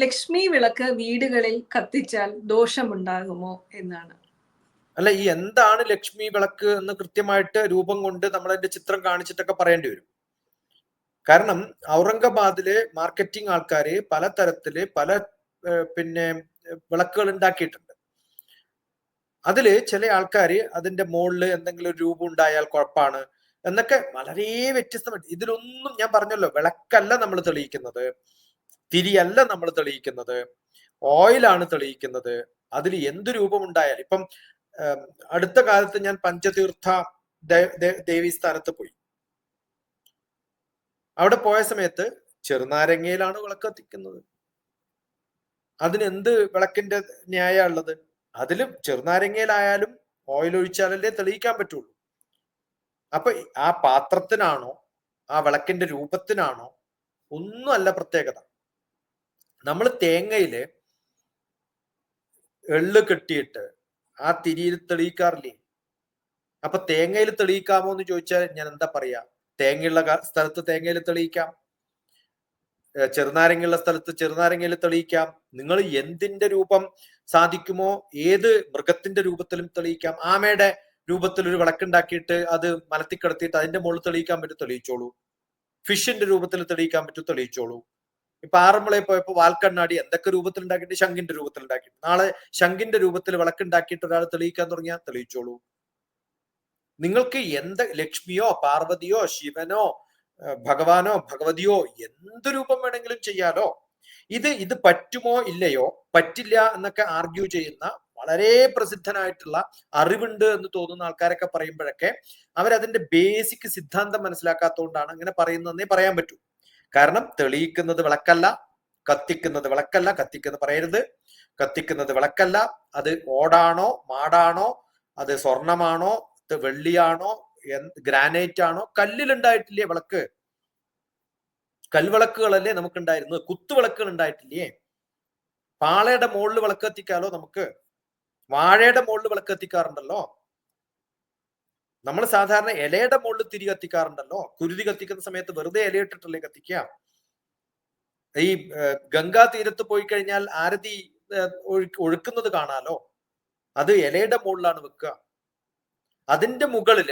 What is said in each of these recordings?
ലക്ഷ്മി വിളക്ക് വീടുകളിൽ കത്തിച്ചാൽ ദോഷമുണ്ടാകുമോ എന്നാണ്. അല്ല ഈ എന്താണ് ലക്ഷ്മി വിളക്ക് എന്ന് കൃത്യമായിട്ട് രൂപം കൊണ്ട് നമ്മൾ അതിന്റെ ചിത്രം കാണിച്ചിട്ടൊക്കെ പറയേണ്ടി വരും. കാരണം ഔറംഗബാദിലെ മാർക്കറ്റിംഗ് ആൾക്കാര് പലതരത്തിൽ പല പിന്നെ വിളക്കുകൾ ഉണ്ടാക്കിയിട്ടുണ്ട്. അതിൽ ചില ആൾക്കാർ അതിന്റെ മുകളിൽ എന്തെങ്കിലും രൂപം ഉണ്ടായാൽ കുഴപ്പമാണ് എന്നൊക്കെ വളരെ വ്യത്യസ്തമായിട്ട് ഇതിലൊന്നും ഞാൻ പറഞ്ഞല്ലോ വിളക്കല്ല നമ്മൾ തെളിയിക്കുന്നത്. തിരിയല്ല നമ്മൾ തെളിയിക്കുന്നത്. ഓയിലാണ് തെളിയിക്കുന്നത്. അതിൽ എന്ത് രൂപമുണ്ടായാലും ഇപ്പം അടുത്ത കാലത്ത് ഞാൻ പഞ്ചതീർത്ഥ ദേവി സ്ഥാനത്ത് പോയി. അവിടെ പോയ സമയത്ത് ചെറുനാരങ്ങയിലാണ് വിളക്ക് കത്തിക്കുന്നത്. അതിനെന്ത് വിളക്കിന്റെ ന്യായ ഉള്ളത്? അതിലും ചെറുനാരങ്ങയിലായാലും ഓയിൽ ഒഴിച്ചാലല്ലേ തെളിയിക്കാൻ പറ്റുള്ളൂ. അപ്പൊ ആ പാത്രത്തിനാണോ ആ വിളക്കിന്റെ രൂപത്തിനാണോ ഒന്നും അല്ല പ്രത്യേകത. നമ്മൾ തേങ്ങയിൽ എള്ള് കെട്ടിയിട്ട് ആ തിരിയിൽ തെളിയിക്കാറില്ലേ? അപ്പൊ തേങ്ങയിൽ തെളിയിക്കാമോ എന്ന് ചോദിച്ചാൽ ഞാൻ എന്താ പറയാ? തേങ്ങയുള്ള സ്ഥലത്ത് തേങ്ങയിൽ തെളിയിക്കാം. ചെറുനാരങ്ങയുള്ള സ്ഥലത്ത് ചെറുനാരങ്ങയിൽ തെളിയിക്കാം. നിങ്ങൾ എന്തിന്റെ രൂപം സാധിക്കുമോ? ഏത് മൃഗത്തിന്റെ രൂപത്തിലും തെളിയിക്കാം. ആമയുടെ രൂപത്തിൽ ഒരു വിളക്കുണ്ടാക്കിയിട്ട് അത് മലത്തി കിടത്തിയിട്ട് അതിന്റെ മുകളിൽ തെളിയിക്കാൻ പറ്റും തെളിയിച്ചോളൂ. ഫിഷിന്റെ രൂപത്തിൽ തെളിയിക്കാൻ പറ്റും തെളിയിച്ചോളൂ. ഇപ്പൊ ആറന്മുളയിൽ പോയപ്പോ വാൽക്കണ്ണാടി എന്തൊക്കെ രൂപത്തിൽ ഉണ്ടാക്കിയിട്ട് ശംഖിന്റെ രൂപത്തിൽ ഉണ്ടാക്കിയിട്ട് നാളെ ശംഖിന്റെ രൂപത്തിൽ വിളക്കുണ്ടാക്കിയിട്ട് ഒരാൾ തെളിയിക്കാൻ തുടങ്ങിയാൽ തെളിയിച്ചോളൂ. നിങ്ങൾക്ക് എന്ത് ലക്ഷ്മിയോ പാർവതിയോ ശിവനോ ഭഗവാനോ ഭഗവതിയോ എന്ത് രൂപം വേണമെങ്കിലും ചെയ്യാലോ. ഇത് ഇത് പറ്റുമോ ഇല്ലയോ പറ്റില്ല എന്നൊക്കെ ആർഗ്യൂ ചെയ്യുന്ന വളരെ പ്രസിദ്ധനായിട്ടുള്ള അറിവുണ്ട് എന്ന് തോന്നുന്ന ആൾക്കാരൊക്കെ പറയുമ്പോഴൊക്കെ അവരതിന്റെ ബേസിക് സിദ്ധാന്തം മനസ്സിലാക്കാത്തതുകൊണ്ടാണ് അങ്ങനെ പറയുന്നതെന്നേ പറയാൻ പറ്റൂ. കാരണം തെളിയിക്കുന്നത് വിളക്കല്ല കത്തിക്കുന്നത് വിളക്കല്ല കത്തിക്കുന്ന പറയരുത്. കത്തിക്കുന്നത് വിളക്കല്ല. അത് ഓടാണോ മാടാണോ അത് സ്വർണമാണോ വെള്ളിയാണോ ഗ്രാനൈറ്റ് ആണോ കല്ലിലുണ്ടായിട്ടില്ലേ വിളക്ക്? കൽവിളക്കുകളല്ലേ നമുക്കുണ്ടായിരുന്നത്? കുത്തുവിളക്കുകൾ ഉണ്ടായിട്ടില്ലേ പാളയുടെ മുകളിൽ വിളക്ക് കത്തിക്കാലോ നമുക്ക്? വാഴയുടെ മുകളിൽ വിളക്ക് കത്തിക്കാറുണ്ടല്ലോ? നമ്മൾ സാധാരണ ഇലയുടെ മുകളിൽ തിരി കത്തിക്കാറുണ്ടല്ലോ. കുരുതി കത്തിക്കുന്ന സമയത്ത് വെറുതെ ഇലയിട്ടിട്ടല്ലേ കത്തിക്കുക? ഈ ഗംഗാ തീരത്ത് പോയി കഴിഞ്ഞാൽ ആരതി ഒഴുക്കുന്നത് കാണാലോ? അത് ഇലയുടെ മുകളിലാണ് വെക്കുക. അതിന്റെ മുകളിൽ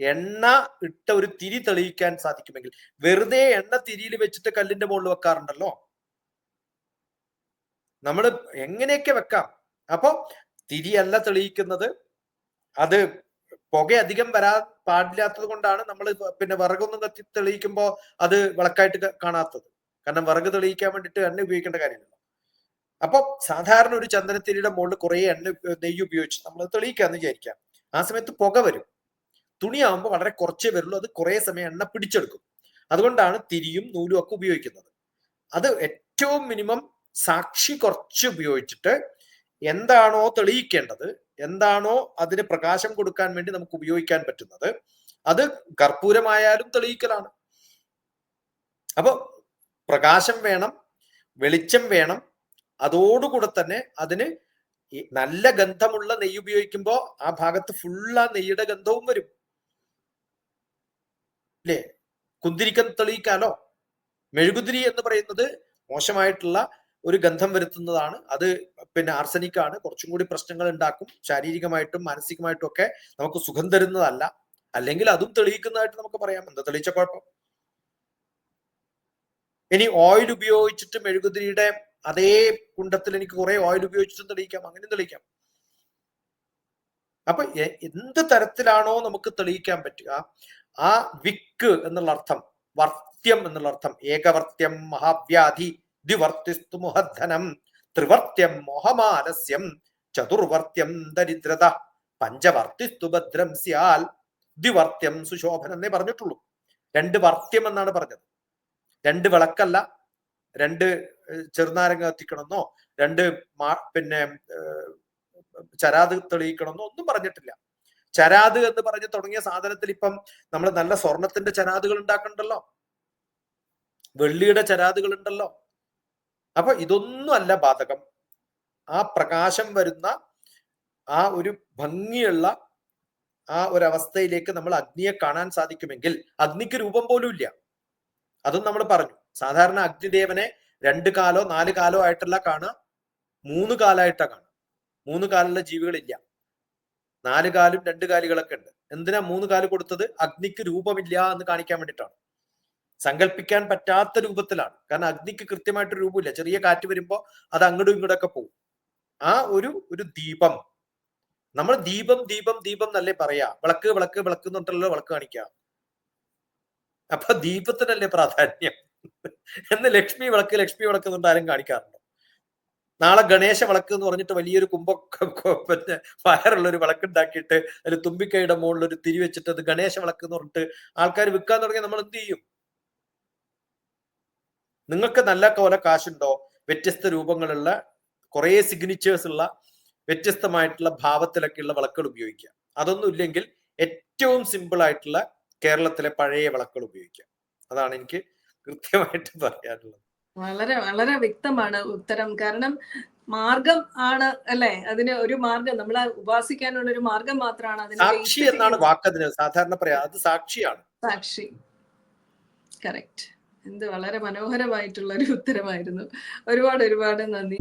എണ്ണ ഇട്ട ഒരു തിരി തെളിയിക്കാൻ സാധിക്കുമെങ്കിൽ വെറുതെ എണ്ണ തിരിയിൽ വെച്ചിട്ട് കല്ലിന്റെ മുകളിൽ വെക്കാറുണ്ടല്ലോ? നമ്മൾ എങ്ങനെയൊക്കെ വെക്കാം? അപ്പൊ തിരിയല്ല തെളിയിക്കുന്നത്. അത് പുക അധികം വരാൻ പാടില്ലാത്തത് കൊണ്ടാണ് നമ്മൾ പിന്നെ വിറകൊന്നും കത്തി തെളിയിക്കുമ്പോ അത് വിളക്കായിട്ട് കാണാത്തത്. കാരണം വിറക് തെളിയിക്കാൻ വേണ്ടിയിട്ട് എണ്ണ ഉപയോഗിക്കേണ്ട കാര്യമില്ല. അപ്പൊ സാധാരണ ഒരു ചന്ദനത്തിരിയുടെ മുകളിൽ കുറെ എണ്ണ നെയ്യ് ഉപയോഗിച്ച് നമ്മൾ തെളിയിക്കാന്ന് വിചാരിക്കാം ആ സമയത്ത് പുക വരും. തുണിയാവുമ്പോൾ വളരെ കുറച്ചേ വരുള്ളൂ. അത് കുറെ സമയം എണ്ണ പിടിച്ചെടുക്കും. അതുകൊണ്ടാണ് തിരിയും നൂലും ഒക്കെ ഉപയോഗിക്കുന്നത്. അത് ഏറ്റവും മിനിമം സാക്ഷി കുറച്ച് ഉപയോഗിച്ചിട്ട് എന്താണോ തെളിയിക്കേണ്ടത് എന്താണോ അതിന് പ്രകാശം കൊടുക്കാൻ വേണ്ടി നമുക്ക് ഉപയോഗിക്കാൻ പറ്റുന്നത്. അത് കർപ്പൂരമായാലും തെളിയിക്കലാണ്. അപ്പോൾ പ്രകാശം വേണം വെളിച്ചം വേണം. അതോടുകൂടെ തന്നെ അതിന് നല്ല ഗന്ധമുള്ള നെയ്യ് ഉപയോഗിക്കുമ്പോൾ ആ ഭാഗത്ത് ഫുൾ ആ നെയ്യുടെ ഗന്ധവും വരും. അല്ലേ കുന്തിരിക്കം തെളിയിക്കാലോ? മെഴുകുതിരി എന്ന് പറയുന്നത് മോശമായിട്ടുള്ള ഒരു ഗന്ധം വരുത്തുന്നതാണ്. അത് പിന്നെ ആർസനിക് ആണ്. കുറച്ചും കൂടി പ്രശ്നങ്ങൾ ഉണ്ടാക്കും. ശാരീരികമായിട്ടും മാനസികമായിട്ടും ഒക്കെ നമുക്ക് സുഖം തരുന്നതല്ല. അല്ലെങ്കിൽ അതും തെളിയിക്കുന്നതായിട്ട് നമുക്ക് പറയാം. എന്താ തെളിയിച്ച കുഴപ്പം? ഇനി ഓയിൽ ഉപയോഗിച്ചിട്ട് മെഴുകുതിരിയുടെ അതേ കുണ്ടത്തിൽ എനിക്ക് കുറെ ഓയിൽ ഉപയോഗിച്ചിട്ടും തെളിയിക്കാം. അങ്ങനെ തെളിയിക്കാം. അപ്പൊ എന്ത് തരത്തിലാണോ നമുക്ക് തെളിയിക്കാൻ പറ്റുക ആ വിക്ക് എന്നുള്ള അർത്ഥം വർത്യം എന്നുള്ള അർത്ഥം ഏകവർത്യം മഹാവ്യാധി ദ്വിവർത്തിസ്തു മുഹദ്ധനം ത്രിവർത്യം മോഹമാലസ്യം ചതുർവർത്യം ദരിദ്രത പഞ്ചവർത്തിസ്തു ഭദ്രം സ്യാൽ ദ്വിവർത്യം സുശോഭനം എന്നേ പറഞ്ഞിട്ടുള്ളൂ. രണ്ട് വർത്യം എന്നാണ് പറഞ്ഞത്. രണ്ട് വിളക്കല്ല രണ്ട് ചെറുനാരങ്ങ കത്തിക്കണമെന്നോ രണ്ട് പിന്നെ ചരാത് തെളിയിക്കണമെന്നോ ഒന്നും പറഞ്ഞിട്ടില്ല. ചരാത് എന്ന് പറഞ്ഞ് തുടങ്ങിയ സാധനത്തിൽ ഇപ്പം നമ്മൾ നല്ല സ്വർണത്തിന്റെ ചരാതുകൾ ഉണ്ടാക്കണ്ടല്ലോ? വെള്ളിയുടെ ചരാതുകൾ ഉണ്ടല്ലോ? അപ്പൊ ഇതൊന്നും അല്ല ബാധകം. ആ പ്രകാശം വരുന്ന ആ ഒരു ഭംഗിയുള്ള ആ ഒരു അവസ്ഥയിലേക്ക് നമ്മൾ അഗ്നിയെ കാണാൻ സാധിക്കുമെങ്കിൽ അഗ്നിക്ക് രൂപം പോലും ഇല്ല. അതും നമ്മൾ പറഞ്ഞു. സാധാരണ അഗ്നിദേവനെ രണ്ട് കാലോ നാല് കാലോ ആയിട്ടല്ല കാണുക മൂന്ന് കാലായിട്ടാ കാണുക. മൂന്ന് കാലുള്ള ജീവികളില്ല. നാല് കാലും രണ്ട് കാലുകളൊക്കെ ഉണ്ട്. എന്തിനാ മൂന്ന് കാൽ കൊടുത്തത്? അഗ്നിക്ക് രൂപമില്ല എന്ന് കാണിക്കാൻ വേണ്ടിയിട്ടാണ്. സങ്കല്പിക്കാൻ പറ്റാത്ത രൂപത്തിലാണ്. കാരണം അഗ്നിക്ക് കൃത്യമായിട്ട് രൂപമില്ല. ചെറിയ കാറ്റ് വരുമ്പോൾ അത് അങ്ങോട്ടും ഇങ്ങോട്ടൊക്കെ പോകും ആ ഒരു ഒരു ദീപം. നമ്മൾ ദീപം ദീപം ദീപം എന്നല്ലേ പറയാ? വിളക്ക് വിളക്ക് വിളക്ക് എന്നിട്ടല്ലോ വിളക്ക് കാണിക്കുക അപ്പൊ ദീപത്തിനല്ലേ പ്രാധാന്യം? എന്ന് ലക്ഷ്മി വിളക്ക് ലക്ഷ്മി വിളക്ക് എന്നുണ്ട് ആരും കാണിക്കാറുണ്ടോ? നാളെ ഗണേശ വിളക്ക് എന്ന് പറഞ്ഞിട്ട് വലിയൊരു കുമ്പൊക്കെ പിന്നെ ഫയറുള്ള ഒരു വിളക്ക് ഉണ്ടാക്കിയിട്ട് അതിൽ തുമ്പിക്കൈയുടെ മുകളിൽ ഒരു തിരി വെച്ചിട്ട് അത് ഗണേശ വിളക്ക് എന്ന് പറഞ്ഞിട്ട് ആൾക്കാർ വിൽക്കാൻ തുടങ്ങിയ നമ്മൾ എന്ത് ചെയ്യും? നിങ്ങൾക്ക് നല്ല പോലെ കാശുണ്ടോ? വ്യത്യസ്ത രൂപങ്ങളുള്ള കുറെ സിഗ്നേച്ചേഴ്സ് ഉള്ള വ്യത്യസ്തമായിട്ടുള്ള ഭാവത്തിലൊക്കെയുള്ള വിളക്കുകൾ ഉപയോഗിക്കുക. അതൊന്നും ഇല്ലെങ്കിൽ ഏറ്റവും സിമ്പിൾ ആയിട്ടുള്ള കേരളത്തിലെ പഴയ വിളക്കുകൾ ഉപയോഗിക്കുക. അതാണ് എനിക്ക് കൃത്യമായിട്ട് പറയാനുള്ളത്. വളരെ വളരെ വ്യക്തമാണ് ഉത്തരം. കാരണം മാർഗം ആണ് അല്ലെ? അതിന് ഒരു മാർഗം. നമ്മളെ ഉപാസിക്കാനുള്ള ഒരു മാർഗം മാത്രമാണ് സാക്ഷി എന്നാണ് വാക്ക് വാക്കതിന് സാധാരണ പറയാ അത് സാക്ഷിയാണ്. സാക്ഷി. കറക്റ്റ് എന്ത് വളരെ മനോഹരമായിട്ടുള്ള ഒരു ഉത്തരമായിരുന്നു. ഒരുപാട് ഒരുപാട് നന്ദി.